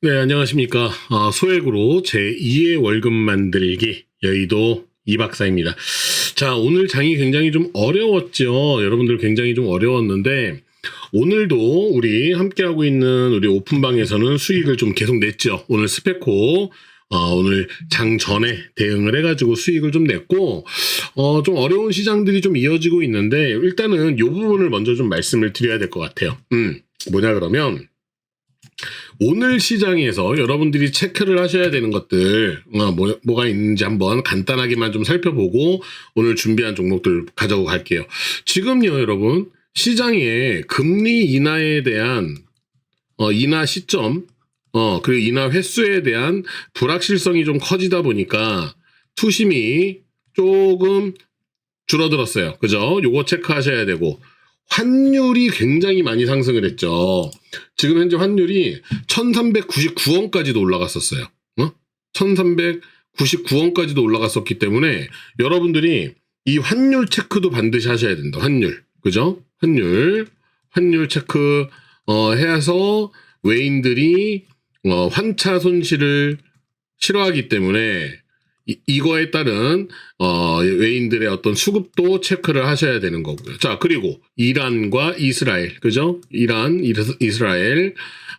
네, 안녕하십니까. 아, 소액으로 제2의 월급 만들기 여의도 이 박사입니다. 자, 오늘 장이 굉장히 좀 어려웠죠. 여러분들 굉장히 좀 어려웠는데, 오늘도 우리 함께하고 있는 우리 오픈방에서는 수익을 좀 계속 냈죠. 오늘 스페코, 어, 오늘 장 전에 대응을 해가지고 수익을 좀 냈고, 어, 좀 어려운 시장들이 좀 이어지고 있는데, 일단은 이 부분을 먼저 좀 말씀을 드려야 될 것 같아요. 음, 뭐냐 그러면, 오늘 시장에서 여러분들이 체크를 하셔야 되는 것들 어, 뭐, 뭐가 있는지 한번 간단하게만 좀 살펴보고 오늘 준비한 종목들 가져고 갈게요. 지금요 여러분 시장에 금리 인하에 대한 어, 인하 시점 어, 그리고 인하 횟수에 대한 불확실성이 좀 커지다 보니까 투심이 조금 줄어들었어요. 그죠? 요거 체크하셔야 되고 환율이 굉장히 많이 상승을 했죠. 지금 현재 환율이 1399원까지도 올라갔었어요. 어? 1399원까지도 올라갔었기 때문에 여러분들이 이 환율 체크도 반드시 하셔야 된다. 환율. 그죠? 환율. 환율 체크 어 해서 외인들이 어 환차 손실을 싫어하기 때문에 이, 이거에 따른 어, 외인들의 어떤 수급도 체크를 하셔야 되는 거고요. 자 그리고 이란과 이스라엘 그죠? 이란 이스- 이스라엘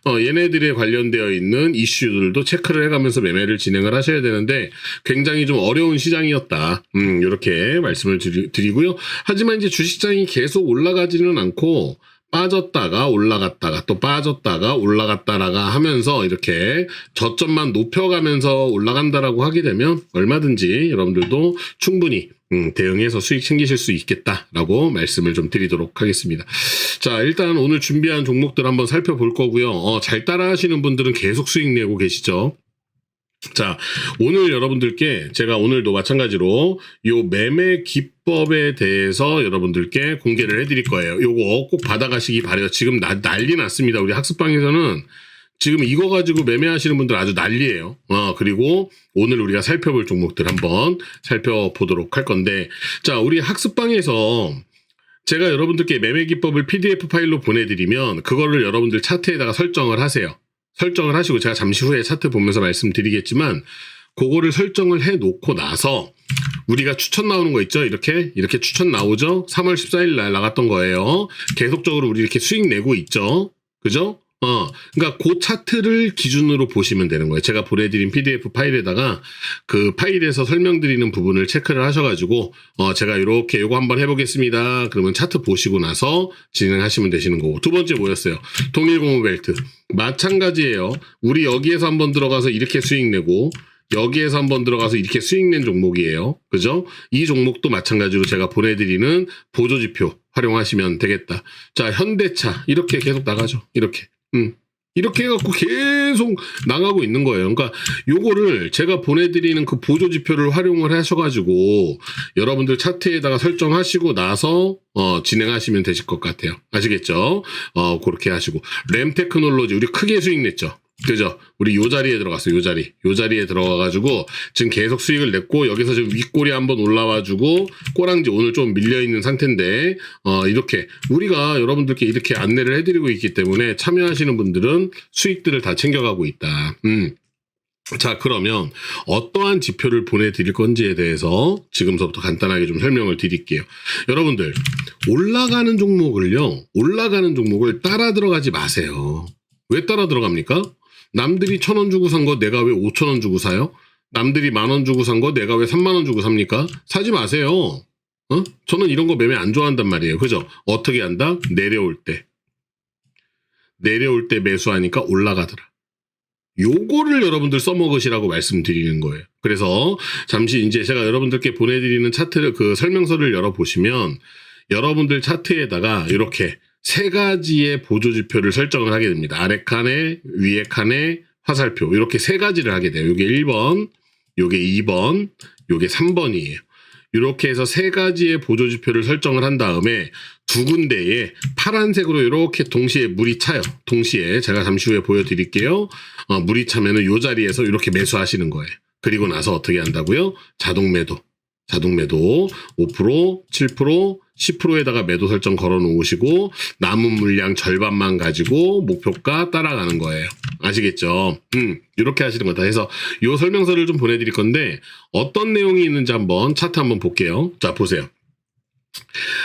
어, 얘네들에 관련되어 있는 이슈들도 체크를 해가면서 매매를 진행을 하셔야 되는데 굉장히 좀 어려운 시장이었다. 음, 이렇게 말씀을 드리, 드리고요. 하지만 이제 주식장이 계속 올라가지는 않고 빠졌다가 올라갔다가 또 빠졌다가 올라갔다라가 하면서 이렇게 저점만 높여가면서 올라간다라고 하게 되면 얼마든지 여러분들도 충분히 음, 대응해서 수익 챙기실 수 있겠다라고 말씀을 좀 드리도록 하겠습니다. 자, 일단 오늘 준비한 종목들 한번 살펴볼 거고요. 어, 잘 따라 하시는 분들은 계속 수익 내고 계시죠. 자, 오늘 여러분들께 제가 오늘도 마찬가지로 요 매매 기법에 대해서 여러분들께 공개를 해드릴 거예요. 요거 꼭 받아가시기 바래요. 지금 나, 난리 났습니다. 우리 학습방에서는 지금 이거 가지고 매매하시는 분들 아주 난리예요. 어, 그리고 오늘 우리가 살펴볼 종목들 한번 살펴보도록 할 건데, 자, 우리 학습방에서 제가 여러분들께 매매 기법을 PDF 파일로 보내드리면 그거를 여러분들 차트에다가 설정을 하세요. 설정을 하시고 제가 잠시 후에 차트 보면서 말씀드리겠지만 그거를 설정을 해 놓고 나서 우리가 추천 나오는 거 있죠? 이렇게 이렇게 추천 나오죠? 3월 14일 날 나갔던 거예요. 계속적으로 우리 이렇게 수익 내고 있죠. 그죠? 어, 그러니까 그 차트를 기준으로 보시면 되는 거예요. 제가 보내드린 PDF 파일에다가 그 파일에서 설명드리는 부분을 체크를 하셔가지고 어, 제가 이렇게 요거 한번 해보겠습니다. 그러면 차트 보시고 나서 진행하시면 되시는 거고 두 번째 뭐였어요? 통일고무 벨트 마찬가지예요. 우리 여기에서 한번 들어가서 이렇게 수익 내고 여기에서 한번 들어가서 이렇게 수익 낸 종목이에요. 그죠? 이 종목도 마찬가지로 제가 보내드리는 보조지표 활용하시면 되겠다. 자, 현대차. 이렇게 계속 나가죠. 이렇게. 음. 이렇게 해갖고 계속 나가고 있는 거예요. 그러니까 요거를 제가 보내드리는 그 보조 지표를 활용을 하셔가지고 여러분들 차트에다가 설정하시고 나서 어, 진행하시면 되실 것 같아요. 아시겠죠? 어, 그렇게 하시고. 램 테크놀로지 우리 크게 수익 냈죠. 그죠? 우리 요 자리에 들어갔어요. 요 자리. 요 자리에 들어가가지고 지금 계속 수익을 냈고 여기서 지금 윗골이 한번 올라와주고 꼬랑지 오늘 좀 밀려있는 상태인데 어, 이렇게 우리가 여러분들께 이렇게 안내를 해드리고 있기 때문에 참여하시는 분들은 수익들을 다 챙겨가고 있다. 음. 자, 그러면 어떠한 지표를 보내드릴 건지에 대해서 지금서부터 간단하게 좀 설명을 드릴게요. 여러분들, 올라가는 종목을요, 올라가는 종목을 따라 들어가지 마세요. 왜 따라 들어갑니까? 남들이 천 원 주고 산 거 내가 왜 오천 원 주고 사요? 남들이 만 원 주고 산 거 내가 왜 삼만 원 주고 삽니까? 사지 마세요. 어? 저는 이런 거 매매 안 좋아한단 말이에요. 그죠? 어떻게 한다? 내려올 때. 내려올 때 매수하니까 올라가더라. 요거를 여러분들 써먹으시라고 말씀드리는 거예요. 그래서 잠시 이제 제가 여러분들께 보내드리는 차트를 그 설명서를 열어보시면 여러분들 차트에다가 이렇게 세 가지의 보조 지표를 설정을 하게 됩니다. 아래 칸에, 위에 칸에 화살표. 이렇게 세 가지를 하게 돼요. 요게 1번, 요게 2번, 요게 3번이에요. 이렇게 해서 세 가지의 보조 지표를 설정을 한 다음에 두 군데에 파란색으로 이렇게 동시에 물이 차요. 동시에 제가 잠시 후에 보여드릴게요. 어, 물이 차면은 요 자리에서 이렇게 매수하시는 거예요. 그리고 나서 어떻게 한다고요? 자동 매도. 자동 매도 5%, 7%, 10%에다가 매도 설정 걸어 놓으시고 남은 물량 절반만 가지고 목표가 따라가는 거예요. 아시겠죠? 음, 이렇게 하시는 거다. 그래서 요 설명서를 좀 보내드릴 건데 어떤 내용이 있는지 한번 차트 한번 볼게요. 자, 보세요.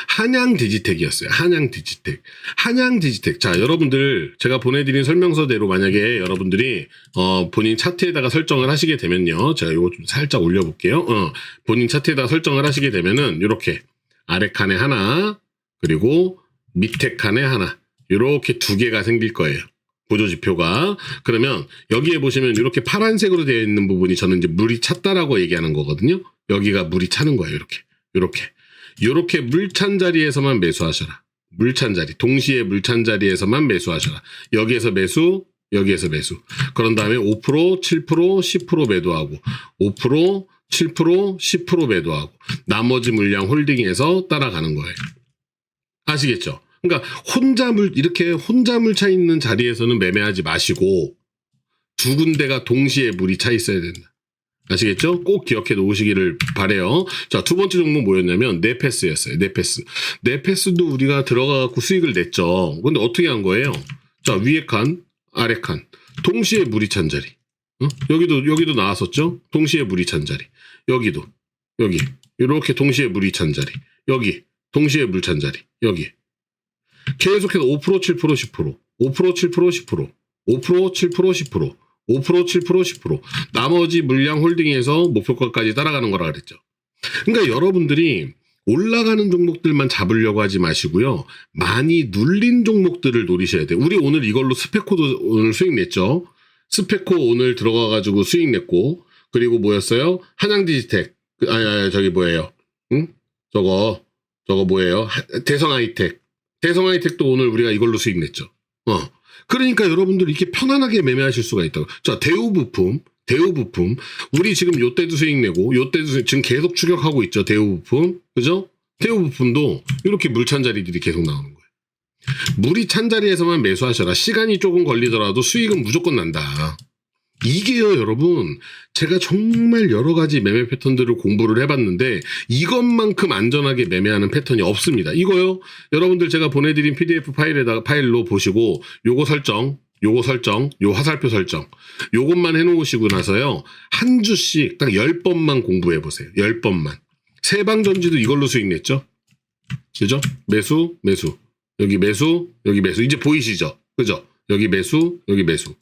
한양 디지텍이었어요. 한양 디지텍. 한양 디지텍. 자, 여러분들 제가 보내드린 설명서대로 만약에 여러분들이 어, 본인 차트에다가 설정을 하시게 되면요. 제가 이거 좀 살짝 올려볼게요. 어, 본인 차트에다가 설정을 하시게 되면은 이렇게 아래 칸에 하나 그리고 밑에 칸에 하나 이렇게 두 개가 생길 거예요. 보조 지표가 그러면 여기에 보시면 이렇게 파란색으로 되어 있는 부분이 저는 이제 물이 찼다라고 얘기하는 거거든요. 여기가 물이 차는 거예요. 이렇게 이렇게 이렇게 물 찬 자리에서만 매수하셔라. 물 찬 자리 동시에 물 찬 자리에서만 매수하셔라. 여기에서 매수 여기에서 매수. 그런 다음에 5% 7% 10% 매도하고 5% 7% 10% 매도하고 나머지 물량 홀딩해서 따라가는 거예요. 아시겠죠? 그러니까 혼자 물 이렇게 혼자 물차 있는 자리에서는 매매하지 마시고 두 군데가 동시에 물이 차 있어야 된다. 아시겠죠? 꼭 기억해 놓으시기를 바래요. 자, 두 번째 종목 뭐였냐면 네패스였어요. 네패스. 네패스도 우리가 들어가 갖고 수익을 냈죠. 근데 어떻게 한 거예요? 자, 위에 칸, 아래 칸. 동시에 물이 찬 자리. 어? 여기도 여기도 나왔었죠? 동시에 물이 찬 자리. 여기도 여기 이렇게 동시에 물이 찬 자리. 여기 동시에 물 찬 자리. 여기 계속해서 5% 7% 10% 5% 7% 10% 5% 7% 10% 5% 7% 10% 나머지 물량 홀딩해서 목표가까지 따라가는 거라 그랬죠. 그러니까 여러분들이 올라가는 종목들만 잡으려고 하지 마시고요. 많이 눌린 종목들을 노리셔야 돼요. 우리 오늘 이걸로 스페코도 오늘 수익 냈죠. 스페코 오늘 들어가가지고 수익 냈고 그리고 뭐였어요? 한양 디지텍 그, 아니 저기 뭐예요? 응? 저거 저거 뭐예요? 하- 대성 하이텍 대성 하이텍도 오늘 우리가 이걸로 수익 냈죠. 어. 그러니까 여러분들 이렇게 편안하게 매매하실 수가 있다고. 자, 대우 부품, 대우 부품. 우리 지금 요때도 수익 내고, 요때도 수익, 지금 계속 추격하고 있죠. 대우 부품. 그죠? 대우 부품도 이렇게 물찬 자리들이 계속 나오는 거예요. 물이 찬 자리에서만 매수하셔라. 시간이 조금 걸리더라도 수익은 무조건 난다. 이게요, 여러분. 제가 정말 여러 가지 매매 패턴들을 공부를 해봤는데 이것만큼 안전하게 매매하는 패턴이 없습니다. 이거요. 여러분들 제가 보내드린 PDF 파일에다가 파일로 보시고 요거 설정, 요거 설정, 요 화살표 설정, 요것만 해놓으시고 나서요 한 주씩 딱 10번만 공부해 보세요. 10번만. 세방전지도 이걸로 수익 냈죠? 그죠? 매수, 매수. 여기 매수, 여기 매수. 이제 보이시죠? 그죠? 여기 매수, 여기 매수.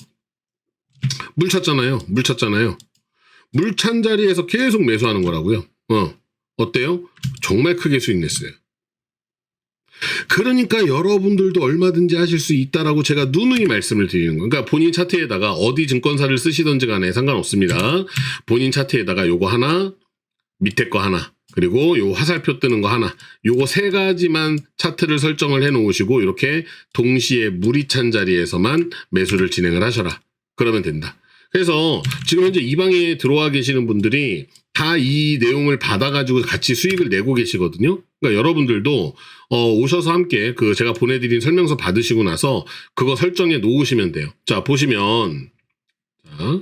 물 찼잖아요. 물 찼잖아요. 물 찬 자리에서 계속 매수하는 거라고요. 어. 어때요? 정말 크게 수익 냈어요. 그러니까 여러분들도 얼마든지 하실 수 있다라고 제가 누누이 말씀을 드리는 거예요. 그러니까 본인 차트에다가 어디 증권사를 쓰시든지 간에 상관없습니다. 본인 차트에다가 요거 하나, 밑에 거 하나, 그리고 요 화살표 뜨는 거 하나, 요거 세 가지만 차트를 설정을 해 놓으시고 이렇게 동시에 물이 찬 자리에서만 매수를 진행을 하셔라. 그러면 된다. 그래서 지금 현재 이 방에 들어와 계시는 분들이 다 이 내용을 받아가지고 같이 수익을 내고 계시거든요. 그러니까 여러분들도 어, 오셔서 함께 그 제가 보내드린 설명서 받으시고 나서 그거 설정해 놓으시면 돼요. 자 보시면 자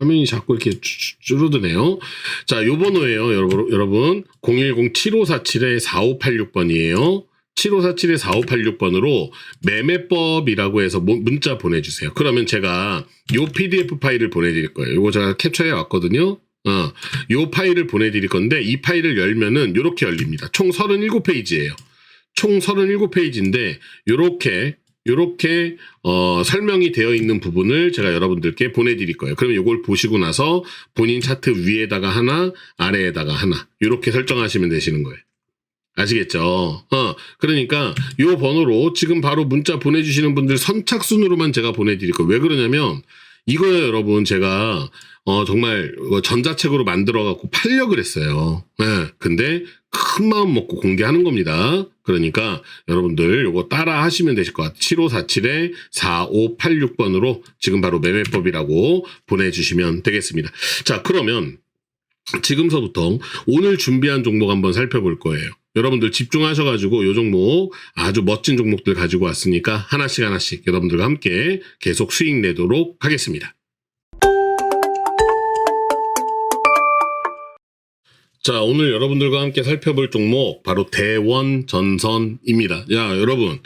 화면이 자꾸 이렇게 줄어드네요. 자, 요 번호예요, 여러분. 여러분. 010-7547-4586번이에요. 7547-4586번으로 매매법이라고 해서 문- 문자 보내주세요. 그러면 제가 요 PDF 파일을 보내드릴 거예요. 요거 제가 캡처해 왔거든요. 어, 요 파일을 보내드릴 건데 이 파일을 열면은 요렇게 열립니다. 총 37페이지예요. 총 37페이지인데 요렇게 요렇게 어, 설명이 되어 있는 부분을 제가 여러분들께 보내드릴 거예요. 그러면 요걸 보시고 나서 본인 차트 위에다가 하나, 아래에다가 하나 요렇게 설정하시면 되시는 거예요. 아시겠죠? 어, 그러니까 요 번호로 지금 바로 문자 보내주시는 분들 선착순으로만 제가 보내드릴 거예요. 왜 그러냐면 이거요, 여러분. 제가 어, 정말 이거 전자책으로 만들어갖고 팔려 그랬어요. 예. 근데 큰 마음 먹고 공개하는 겁니다. 그러니까 여러분들 요거 따라 하시면 되실 것 같아요. 7547에 4586번으로 지금 바로 매매법이라고 보내주시면 되겠습니다. 자, 그러면 지금서부터 오늘 준비한 종목 한번 살펴볼 거예요. 여러분들 집중하셔가지고 요 종목 아주 멋진 종목들 가지고 왔으니까 하나씩 하나씩 여러분들과 함께 계속 수익 내도록 하겠습니다. 자, 오늘 여러분들과 함께 살펴볼 종목 바로 대원 전선입니다. 야, 여러분.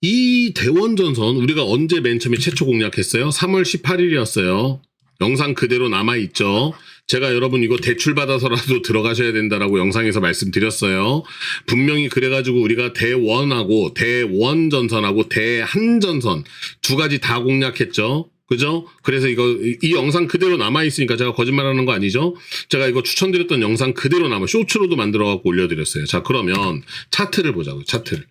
이 대원 전선 우리가 언제 맨 처음에 최초 공략했어요? 3월 18일이었어요. 영상 그대로 남아 있죠. 제가 여러분 이거 대출 받아서라도 들어가셔야 된다라고 영상에서 말씀드렸어요. 분명히 그래가지고 우리가 대원하고 대원 전선하고 대한 전선 두 가지 다 공략했죠. 그죠? 그래서 이거 이, 이 영상 그대로 남아 있으니까 제가 거짓말하는 거 아니죠? 제가 이거 추천드렸던 영상 그대로 남아 쇼츠로도 만들어 갖고 올려드렸어요. 자 그러면 차트를 보자고요. 차트를.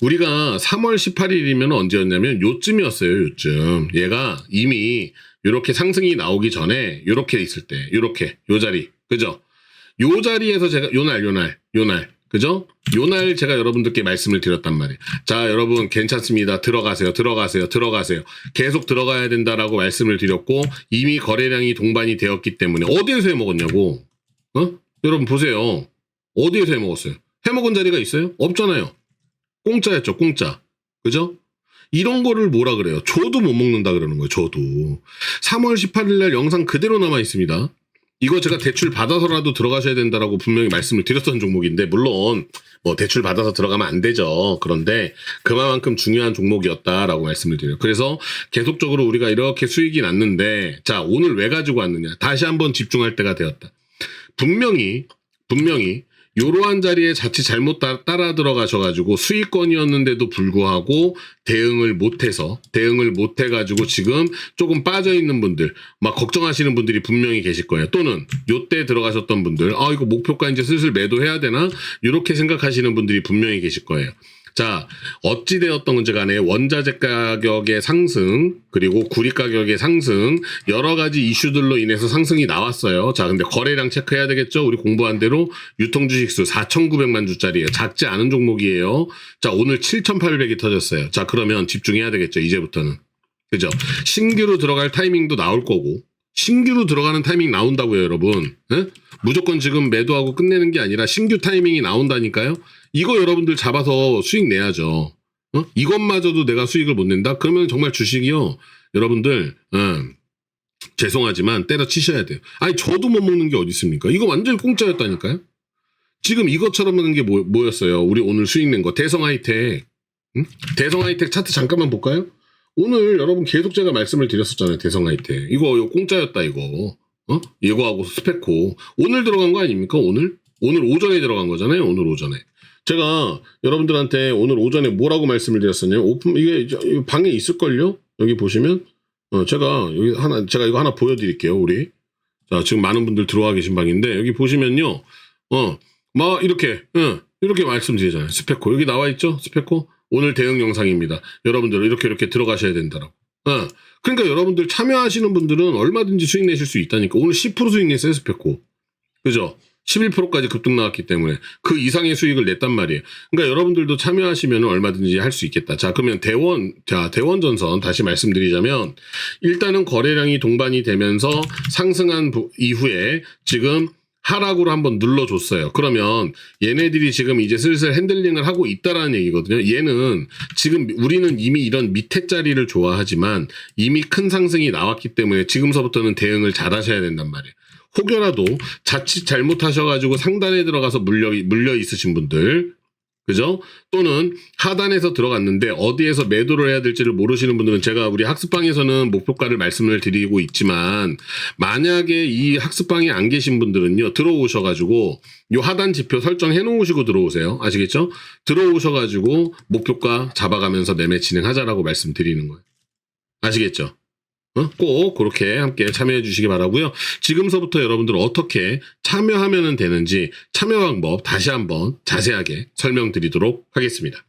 우리가 3월 18일이면 언제였냐면 요쯤이었어요. 요쯤. 얘가 이미 이렇게 상승이 나오기 전에 요렇게 있을 때, 요렇게 요 자리, 그죠? 요 자리에서 제가 요 날 요 날 요 날 그죠? 요 날 제가 여러분들께 말씀을 드렸단 말이에요. 자, 여러분 괜찮습니다. 들어가세요. 들어가세요. 들어가세요. 계속 들어가야 된다라고 말씀을 드렸고 이미 거래량이 동반이 되었기 때문에 어디에서 해 먹었냐고. 어? 여러분 보세요. 어디에서 해 먹었어요? 해 먹은 자리가 있어요? 없잖아요. 공짜였죠. 공짜. 그죠? 이런 거를 뭐라 그래요? 저도 못 먹는다 그러는 거예요. 저도. 3월 18일 날 영상 그대로 남아 있습니다. 이거 제가 대출 받아서라도 들어가셔야 된다라고 분명히 말씀을 드렸던 종목인데 물론 뭐 대출 받아서 들어가면 안 되죠. 그런데 그만큼 중요한 종목이었다라고 말씀을 드려요. 그래서 계속적으로 우리가 이렇게 수익이 났는데 자 오늘 왜 가지고 왔느냐 다시 한번 집중할 때가 되었다. 분명히 분명히 이러한 자리에 자칫 잘못 따, 따라 들어가셔가지고 수익권이었는데도 불구하고 대응을 못해서 대응을 못해가지고 지금 조금 빠져 있는 분들 막 걱정하시는 분들이 분명히 계실 거예요. 또는 요때 들어가셨던 분들 아 이거 목표가 이제 슬슬 매도해야 되나 이렇게 생각하시는 분들이 분명히 계실 거예요. 자, 어찌되었던 건지 간에 원자재 가격의 상승, 그리고 구리 가격의 상승, 여러 가지 이슈들로 인해서 상승이 나왔어요. 자, 근데 거래량 체크해야 되겠죠? 우리 공부한 대로 유통 주식수 4,900만 주짜리예요. 작지 않은 종목이에요. 자, 오늘 7,800이 터졌어요. 자, 그러면 집중해야 되겠죠? 이제부터는. 그죠? 신규로 들어갈 타이밍도 나올 거고, 신규로 들어가는 타이밍 나온다고요, 여러분. 예? 무조건 지금 매도하고 끝내는 게 아니라 신규 타이밍이 나온다니까요? 이거 여러분들 잡아서 수익 내야죠. 어? 이것마저도 내가 수익을 못 낸다? 그러면 정말 주식이요. 여러분들, 음, 죄송하지만 때려치셔야 돼요. 아니, 저도 못 먹는 게 어디 있습니까? 이거 완전히 공짜였다니까요? 지금 이것처럼 하는 게 뭐, 뭐였어요? 우리 오늘 수익 낸 거. 대성 하이텍. 응? 대성 하이텍 차트 잠깐만 볼까요? 오늘 여러분 계속 제가 말씀을 드렸었잖아요. 대성 하이텍. 이거, 이거 공짜였다, 이거. 어? 이거하고 스페코. 오늘 들어간 거 아닙니까? 오늘? 오늘 오전에 들어간 거잖아요. 오늘 오전에. 제가 여러분들한테 오늘 오전에 뭐라고 말씀을 드렸었냐면 오픈 이게 방에 있을걸요? 여기 보시면 어 제가 여기 하나 제가 이거 하나 보여드릴게요. 우리 자 지금 많은 분들 들어와 계신 방인데 여기 보시면요. 어막 이렇게 어, 이렇게 말씀드리잖아요. 스페코 여기 나와 있죠? 스페코 오늘 대응 영상입니다. 여러분들 이렇게 이렇게 들어가셔야 된다라고. 어. 그러니까 여러분들 참여하시는 분들은 얼마든지 수익 내실 수 있다니까. 오늘 10% 수익 냈어요, 스페코. 그죠? 11%까지 급등 나왔기 때문에 그 이상의 수익을 냈단 말이에요. 그러니까 여러분들도 참여하시면 얼마든지 할 수 있겠다. 자, 그러면 대원, 자, 대원 전선 다시 말씀드리자면 일단은 거래량이 동반이 되면서 상승한 부- 이후에 지금 하락으로 한번 눌러줬어요. 그러면 얘네들이 지금 이제 슬슬 핸들링을 하고 있다라는 얘기거든요. 얘는 지금 우리는 이미 이런 밑에 자리를 좋아하지만 이미 큰 상승이 나왔기 때문에 지금서부터는 대응을 잘 하셔야 된단 말이에요. 혹여라도 자칫 잘못하셔가지고 상단에 들어가서 물려, 물려 있으신 분들, 그죠? 또는 하단에서 들어갔는데 어디에서 매도를 해야 될지를 모르시는 분들은 제가 우리 학습방에서는 목표가를 말씀을 드리고 있지만 만약에 이 학습방에 안 계신 분들은요 들어오셔가지고 요 하단 지표 설정해 놓으시고 들어오세요 아시겠죠? 들어오셔가지고 목표가 잡아가면서 매매 진행하자라고 말씀드리는 거예요 아시겠죠? 어? 꼭 그렇게 함께 참여해 주시기 바라고요. 지금서부터 여러분들 어떻게 참여하면 되는지 참여 방법 다시 한번 자세하게 설명드리도록 하겠습니다.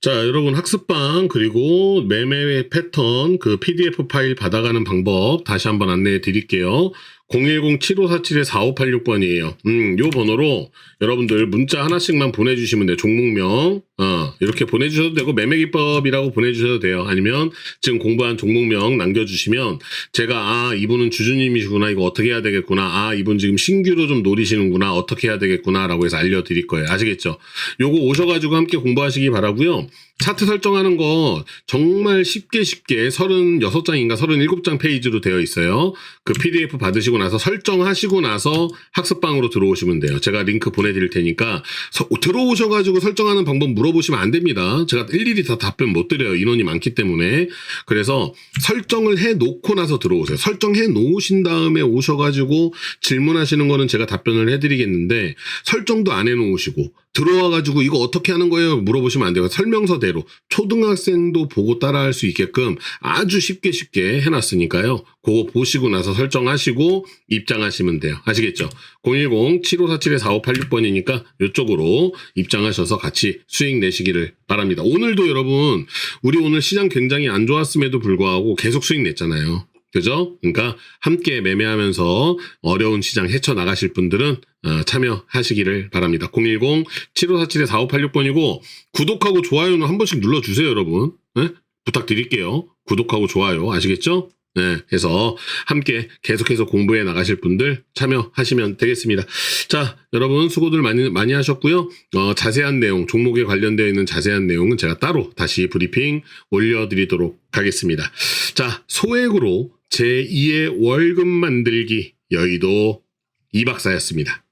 자, 여러분 학습방 그리고 매매 패턴 그 PDF 파일 받아가는 방법 다시 한번 안내해 드릴게요. 010-7547-4586번이에요. 음, 요 번호로 여러분들 문자 하나씩만 보내주시면 돼요. 종목명, 어, 이렇게 보내주셔도 되고, 매매기법이라고 보내주셔도 돼요. 아니면 지금 공부한 종목명 남겨주시면 제가, 아, 이분은 주주님이시구나. 이거 어떻게 해야 되겠구나. 아, 이분 지금 신규로 좀 노리시는구나. 어떻게 해야 되겠구나. 라고 해서 알려드릴 거예요. 아시겠죠? 요거 오셔가지고 함께 공부하시기 바라고요 차트 설정하는 거 정말 쉽게 쉽게 36장인가 37장 페이지로 되어 있어요. 그 PDF 받으시고 보시고 나서 설정하시고 나서 학습방으로 들어오시면 돼요. 제가 링크 보내드릴 테니까 서- 들어오셔가지고 설정하는 방법 물어보시면 안 됩니다. 제가 일일이 다 답변 못 드려요. 인원이 많기 때문에. 그래서 설정을 해 놓고 나서 들어오세요. 설정해 놓으신 다음에 오셔가지고 질문하시는 거는 제가 답변을 해드리겠는데 설정도 안 해놓으시고 들어와가지고 이거 어떻게 하는 거예요? 물어보시면 안 돼요. 설명서대로 초등학생도 보고 따라할 수 있게끔 아주 쉽게 쉽게 해놨으니까요. 그거 보시고 나서 설정하시고 입장하시면 돼요. 아시겠죠? 010-7547-4586번이니까 이쪽으로 입장하셔서 같이 수익 내시기를 바랍니다. 오늘도 여러분 우리 오늘 시장 굉장히 안 좋았음에도 불구하고 계속 수익 냈잖아요. 그죠? 그러니까 함께 매매하면서 어려운 시장 헤쳐나가실 분들은 어, 참여하시기를 바랍니다. 010-7547-4586번이고 구독하고 좋아요는 한 번씩 눌러주세요, 여러분. 네? 부탁드릴게요. 구독하고 좋아요. 아시겠죠? 네, 해서 함께 계속해서 공부해 나가실 분들 참여하시면 되겠습니다. 자, 여러분 수고들 많이 많이 하셨고요. 어, 자세한 내용, 종목에 관련되어 있는 자세한 내용은 제가 따로 다시 브리핑 올려드리도록 하겠습니다. 자, 소액으로 제2의 월급 만들기 여의도 이박사였습니다.